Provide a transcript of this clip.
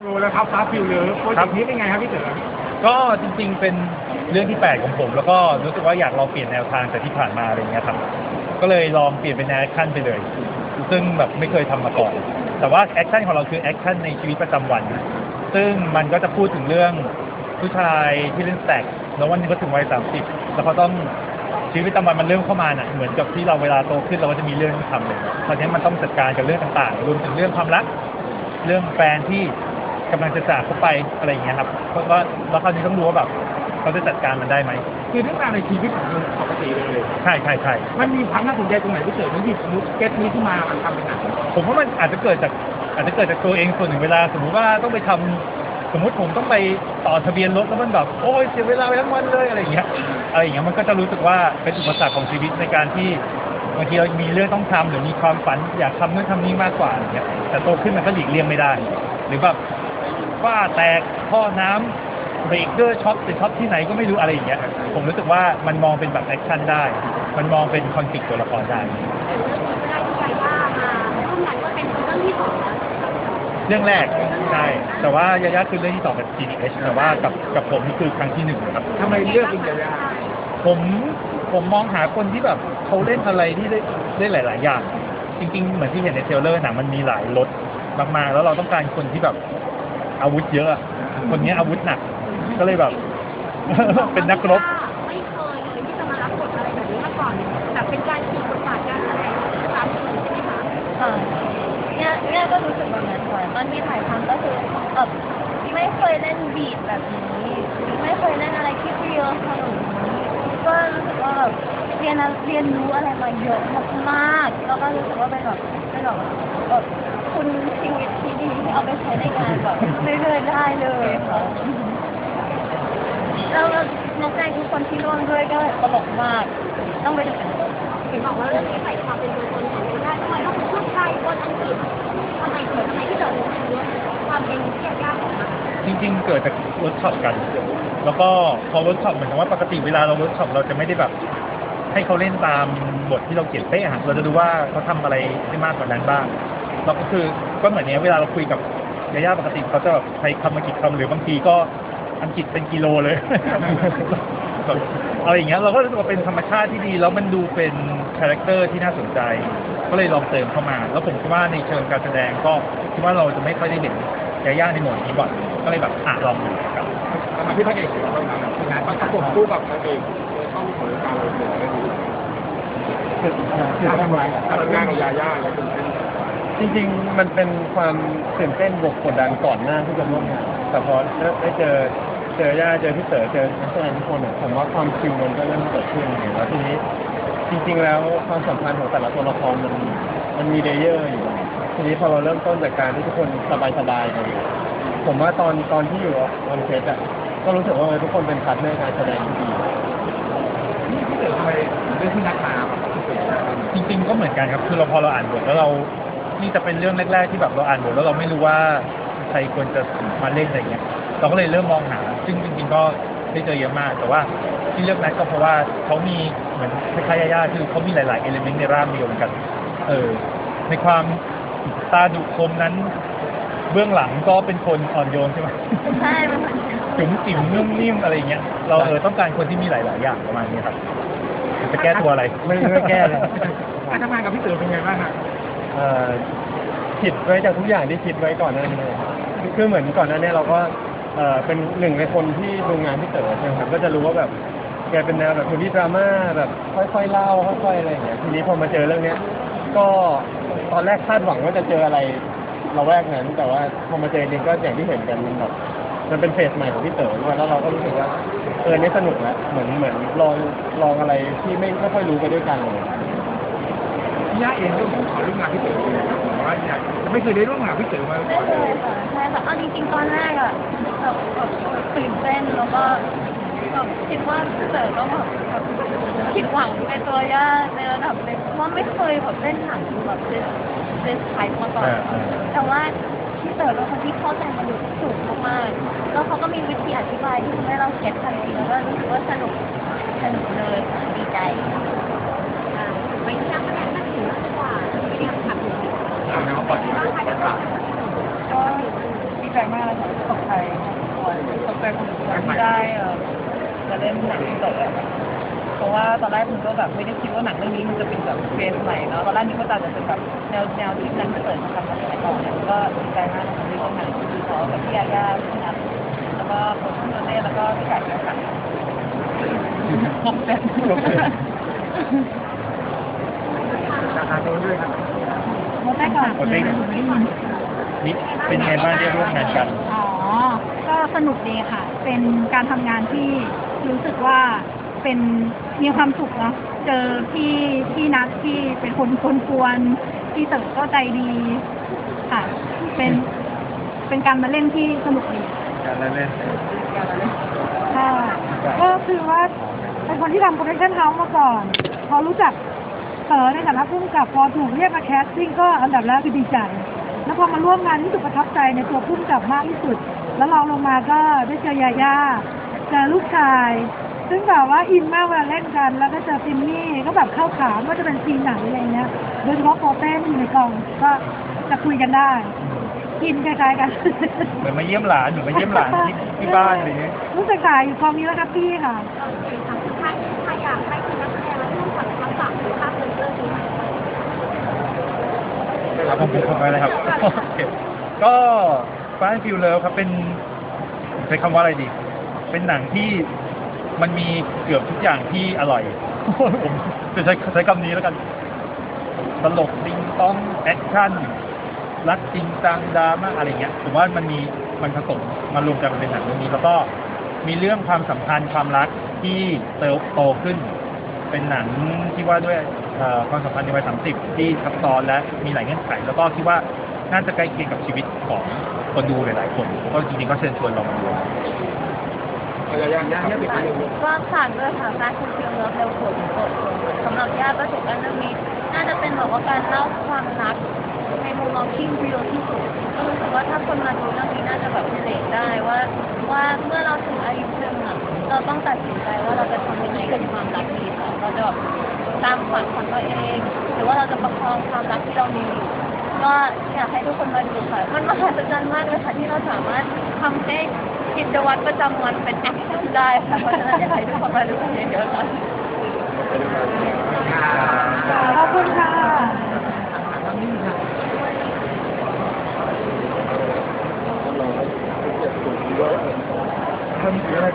โอ้แล้วครับฟ้าฟิวเลยโปรเจกต์นี้เป็นไงครับพี่เต๋อก็จริงๆ เป็นเรื่องที่แปลกของผม แล้วก็รู้สึกว่าอยากลองเปลี่ยนแนวทางจากที่ผ่านมาอะไรอย่างเงี้ยครับ ก็เลยลองเปลี่ยนเป็นแอคชั่นไปเลย ซึ่งแบบไม่เคยทำมาก่อน แต่ว่าแอคชั่นของเราคือแอคชั่นในชีวิตประจำวัน ซึ่งมันก็จะพูดถึงเรื่องผู้ชายที่เล่นสแต็กแล้ววันหนึงก็ถึงวัยสามสิบแล้วเขาต้องชีวิตประจำวันมันเริ่มเข้ามาน่ะเหมือนกับที่เราเวลาโตขึ้นเราก็จะมีเรื่องต้องทำเลยตอนนี้มันต้องจัดการกับเรื่องต่างๆ รวมถึงเรื่องความรัก เรื่องแฟนที่ กำลังจะจากเขาไปอะไรอย่างเงี้ยครับเพราะว่าแล้วคราวนี้ต้องรู้ว่าแบบเขาจะจัดการมันได้ไหมคือเรื่องราวในชีวิตของคนปกติเลย ใช่ใช่ใช่มันมีความน่าสนใจตรงไหนพี่เต๋อที่หยิบมุกเก็ตนี้ขึ้นมามันทำเป็นหนังผมว่ามันอาจจะเกิดจากอาจจะเกิดจากตัวเองส่วนหนึ่งเวลา สมมุติว่าต้องไปทำสมมุติผมต้องไปต่อทะเบียนรถแล้วมันแบบโอ้ยเสียเวลาไปทั้งวันเลยอะไรอย่างเงี้ยอะไรอย่างเงี้ยมันก็จะรู้สึกว่าเป็นอุปสรรคของชีวิตในการที่บางทีเรามีเรื่องต้องทำหรือมีความฝันอยากทำนู่นทำนี่มากกว่าอย่างเงี้ยแต่โตขึ้นมันก็หลีกเลี่ยงไม่ได้ หรือแบบ ว่าแตกท่อน้ำเบรกเกอร์ช็อตไปช็อตที่ไหนก็ไม่รู้อะไรอย่างเงี้ยผมรู้สึกว่ามันมองเป็นแบบแอคชั่นได้ มันมองเป็นคอนฟ lict ตัวละครได้เรื่องแรกใช่แต่ว่ายายาคือเรื่องที่สองกับ GDH แต่ว่ากับกับผมนี่คือครั้งที่หนึ่งครับ ทำไมเลือกเป็นอย่างนี้ผมผมมองหาคนที่แบบเขาเล่นอะไรที่ได้ได้หลาย ๆ อย่าง จริง ๆ เหมือนที่เห็นในเทรลเลอร์หนังมันมีหลายรสมาก ๆ แล้วเราต้องการคนที่แบบ อาวุธเยอะอะคนนี้อาวุธหนัก ก็เลยแบบ เป็นนักรบ ไม่เคยเลยที่จะมารับบทอะไรแบบนี้มาก่อนแต่เป็นการฉีกบทบาทการแสดงตามที่ใช่ไหมคะ ค่ะเนี่ยเนี่ยก็รู้สึกแบบนั้นค่ะตอนที่ถ่ายทำก็คือเออไม่เคยเล่นบีทแบบนี้ ไม่เคยเล่นอะไรที่เรียวขนาดนี้ก็รู้สึกว่าแบบเรียนอะเรียนรู้อะไรมาเยอะมากๆแล้วก็รู้สึกว่าเป็นแบบเป็นแบบแบบคุณชีวิตที่ดีที่เอาไปใช้ในงานแบบเรื่อยๆได้เลยค่ะแล้วก็นกใจทุกคนที่ร่วมด้วยก็ตลกมาก ต้องไปดูกันเห็นบอกว่าเรื่องนี้ใส่ความเป็นตัวตนของคนได้ทำไมต้องเป็นผู้ชายคนอังกฤษทำไมเกิดทำไมที่เกิดความเป็นเทียบยากของมันจริงๆ เกิดจากรถช็อปกัน แล้วก็พอรถช็อปเหมือนกับว่าปกติเวลาเรารถช็อปเราจะไม่ได้แบบ ให้เขาเล่นตามบทที่เราเขียนเป๊ะอะเราจะดูว่าเขาทำอะไรได้มากกว่านั้นบ้างเราก็คือก็เหมือนเนี้ยเวลาเราคุยกับ ยาย่าปกติเขาจะแบบใช้คำมากี่คำหรือบางทีก็อังกฤษเป็นกิโลเลย อะไรอย่างเงี้ยเราก็รู้สึกว่าเป็นธรรมชาติที่ดี แล้วมันดูเป็นคาแรคเตอร์ที่น่าสนใจ ก็เลยลองเติมเข้ามา แล้วผมคิดว่าในเชิงการแสดงก็คิดว่าเราจะไม่ค่อยได้เห็นยาย่าในโหมดนี้บ่อยก็เลยแบบอะลองดูครับทำไมพี่พระเอกถึงต้องทำแบบนต้องประกบคู่กับนางเอกต้องเผยการเลยเลยคือทำอะไรทำงานกับยาย่าอะไรเป็น จริงๆ มันเป็นความตื่นเต้นบวกกดดันก่อนหน้าที่จะร่วมงานแต่พอได้เจอเจอย่าเจอพี่เต๋อเจอนักแสดงทุกคนเนี่ยผมว่าความคิวมันก็เริ่มเกิดขึ้นแล้วทีนี้จริง ๆ แล้วความสัมพันธ์ของแต่ละตัวละครมันมันมีเลเยอร์อยู่ ทีนี้พอเราเริ่มต้นจากการที่ทุกคนสบายๆกันผมว่าตอนตอนที่อยู่ออนเซตอะก็รู้สึกว่าทุกคนเป็นพาร์ทเนอร์การแสดงที่ดีนี่พี่เต๋อทำไมเรื่องที่นักมาพี่เต๋อจริง ๆ ก็เหมือนกันครับ คือเราพอเราอ่านบทแล้วเรา นี่จะเป็นเรื่องแรก ๆ ที่แบบเราอ่านบทแล้วเราไม่รู้ว่าใครควรจะมาเล่นอะไรเงี้ยเราก็เลยเริ่มมองหา ซึ่งจริงๆก็ได้เจอเยอะมาก แต่ว่าที่เลือกนัดก็เพราะว่าเขามีเหมือนคล้ายๆยาๆคือเขามีหลายๆเอลิเมนต์ในร่างเดียวกัน เออในความตาดุคมนั้น เบื้องหลังก็เป็นคนอ่อนโยนใช่ไหมใช่มันจุ๋มจิ๋มนุ่มนิ่มอะไรเงี้ยเราเออต้องการคนที่มีหลาย ๆ อย่างประมาณนี้ครับจะแก้ตัวอะไรไม่ไม่แก้เลยการทำงานกับพี่เต๋อเป็นไงบ้างฮะ เอ่อผิดไว้จากทุกอย่างที่คิดไว้ก่อนหน้านี้เลยครับคือเหมือนก่อนหน้านี้เราก็เอ่อเป็นหนึ่งในคนที่ดูงานพี่เต๋อใช่ไหมครับก็จะรู้ว่าแบบแกเป็นแนวแบบคุณที่ดราม่าแบบค่อยๆเล่าค่อยๆอะไรอย่างเงี้ยทีนี้พอมาเจอเรื่องเนี้ยก็ตอนแรกคาดหวังว่าจะเจออะไรเราแวกนั้น แต่ว่าพอมาเจอจริงก็อย่างที่เห็นกันมันแบบมันเป็นเฟสใหม่ของพี่เต๋อด้วยแล้วเราก็รู้สึกว่าเออนี่สนุกแล้วเหมือนเหมือนลองลองอะไรที่ไม่ไม่ค่อยรู้ไปด้วยกันเลย ย่าเองเรื่องของขอร่วมงานพี่เต๋อเป็นไงครับผมว่าอยากไม่เคยได้ร่วมงานพี่เต๋อมาไม่ก่อนเคเลยยค่ะใช่ค่ะเอาจริงๆตอนแรกอะแบบแบบตื่นเต้นแล้วก็แบบคิดว่าเต๋อต้องแบบแบบผิดหวังในตัวย่าในระดับหนึ่งเพราะว่าไม่เคยแบบเล่นหนังแบบเล่นเล่นไทป์มาก่อนเออเออแต่ว่าพี่เต๋อเป็นคนที่เข้าใจมนุษย์สูงมากๆแล้วเขาก็มีวิธีอธิบายที่ทำให้เราเก็ตทันทีแล้วก็รู้สึกว่าสนุกสนุกเลยค่ะดีใจไม่ใช่นักแสดงนักถือมากกว่าไม่ได้ทำอยู่ เอาแนวก่อนดีกว่า ก็ ดีใจมากเลยค่ะตกใจพอสมควรตกใจพอสมควรที่ได้เอ่อจะเล่นหนังเต๋อค่ะเพราะว่าตอนแรกมันก็แบบไม่ได้คิดว่าหนังเรื่องนี้มันจะเป็นแบบเทรนด์ใหม่เนาะตอนแรกนี่ก็ตาจะเป็นแบบแนวแนวที่นั้นเต๋อมาทำมาสมัยก่อนเนี่ยก็ดีใจมากที่ร่วมงานกับพี่เขากับพี่ยาย่าพี่นัทแล้วก็โค้ชโนเน่แล้วก็พี่ไก่ด้วยค่ะครบเซ็ตราคาตัวด้วยครับโมได้ก่อนโอเคนี่เป็นไงบ้างได้ร่วมงานกัน อ๋อ ก็สนุกดีค่ะ เป็นการทำงานที่ รู้สึกว่าเป็นมีความสุขเนาะเจอพี่พี่นัทที่เป็นคนคนกวนๆพี่เต๋อก็ใจดีค่ะ เป็นเป็นการมาเล่นที่สนุกดีการเล่นค่ะก็คือว่าเป็นคนที่ทำโปรดักชั่นเฮาส์มาก่อน พอรู้จักเต๋อในฐานะผู้กำกับพอถูกเรียกมาแคสติ้งก็อันดับแรกคือดีใจ แล้วพอมาร่วมงานที่สุดประทับใจในตัวผู้กำกับมากที่สุด แล้วเราลงมาก็ได้เจอยาย่า เจอลูกชาย ซึ่งแบบว่าอินมากเวลาเล่นกัน แล้วก็เจอฟิมมี่ก็แบบเข้าขาว่าจะเป็นซีนไหนอะไรเงี้ยโดยเฉพาะโปเต้ที่อยู่ในกองก็จะคุยกันได้ กินคล้ายๆกัน เหมือนมาเยี่ยมหลานหรือมาเยี่ยมหลานที่ที่บ้านอะไรอย่างเงี้ยรู้สึกถ่ายอยู่กองนี้แล้วครับพี่ค่ะถ้าถ้าอยากให้ทีมนักแสดงและผู้กำกับทั้งสามคนภาพยนตร์เรื่องนี้ครับผมผมไปเลยครับโอเคก็ฟ้าฟิวเลิฟครับเป็นใช้คำว่าอะไรดี เป็นหนังที่มันมีเกือบทุกอย่างที่อร่อย ผมจะใช้ใช้คำนี้แล้วกัน ตลกติงต้องแอคชั่นรักจริงจังดราม่าอะไรเงี้ยผมว่ามันมีมันผสมมารวมกันเป็นหนังเรื่องนี้แล้วก็มีเรื่องความสัมพันธ์ความรักที่เติบโตขึ้น เป็นหนังที่ว่าด้วยเอ่อความสัมพันธ์ในวัยสามสิบที่ซับซ้อนและมีหลายเงื่อนไข แล้วก็คิดว่าน่าจะใกล้เคียงกับชีวิตของคนดูหลายๆคน ก็จริงๆก็เชิญชวนลองมาดู ยาย่าย่าย่าปิดไปเลยก็ฝากด้วยค่ะแฟชั่นฟิลเลิฟเร็วผลกดสำหรับย่าประสบการณ์เรื่องนี้ น่าจะเป็นแบบว่าการเล่าความรักในมุมมองที่เรียลที่สุดก็รู้สึกว่าถ้าคนมาดูเรื่องนี้น่าจะแบบเรทได้ว่าว่าเมื่อเราถึงอายุหนึ่งอะเราต้องตัดสินใจว่าเราจะทำยังไงกับความรักนี้ค่ะเราจะแบบตามฝันของตัวเอง หรือว่าเราจะประคองความรักที่เรามีอยู่ก็อยากให้ทุกคนมาดูค่ะ มันมหัศจรรย์มากเลยค่ะที่เราสามารถทำให้ กิจวัตรประจำวันเป็นแอคชั่นได้ค่ะเพราะฉะนั้นอยากให้ทุกคนมาดูเยอะๆขอบคุณค่ะทำอะไร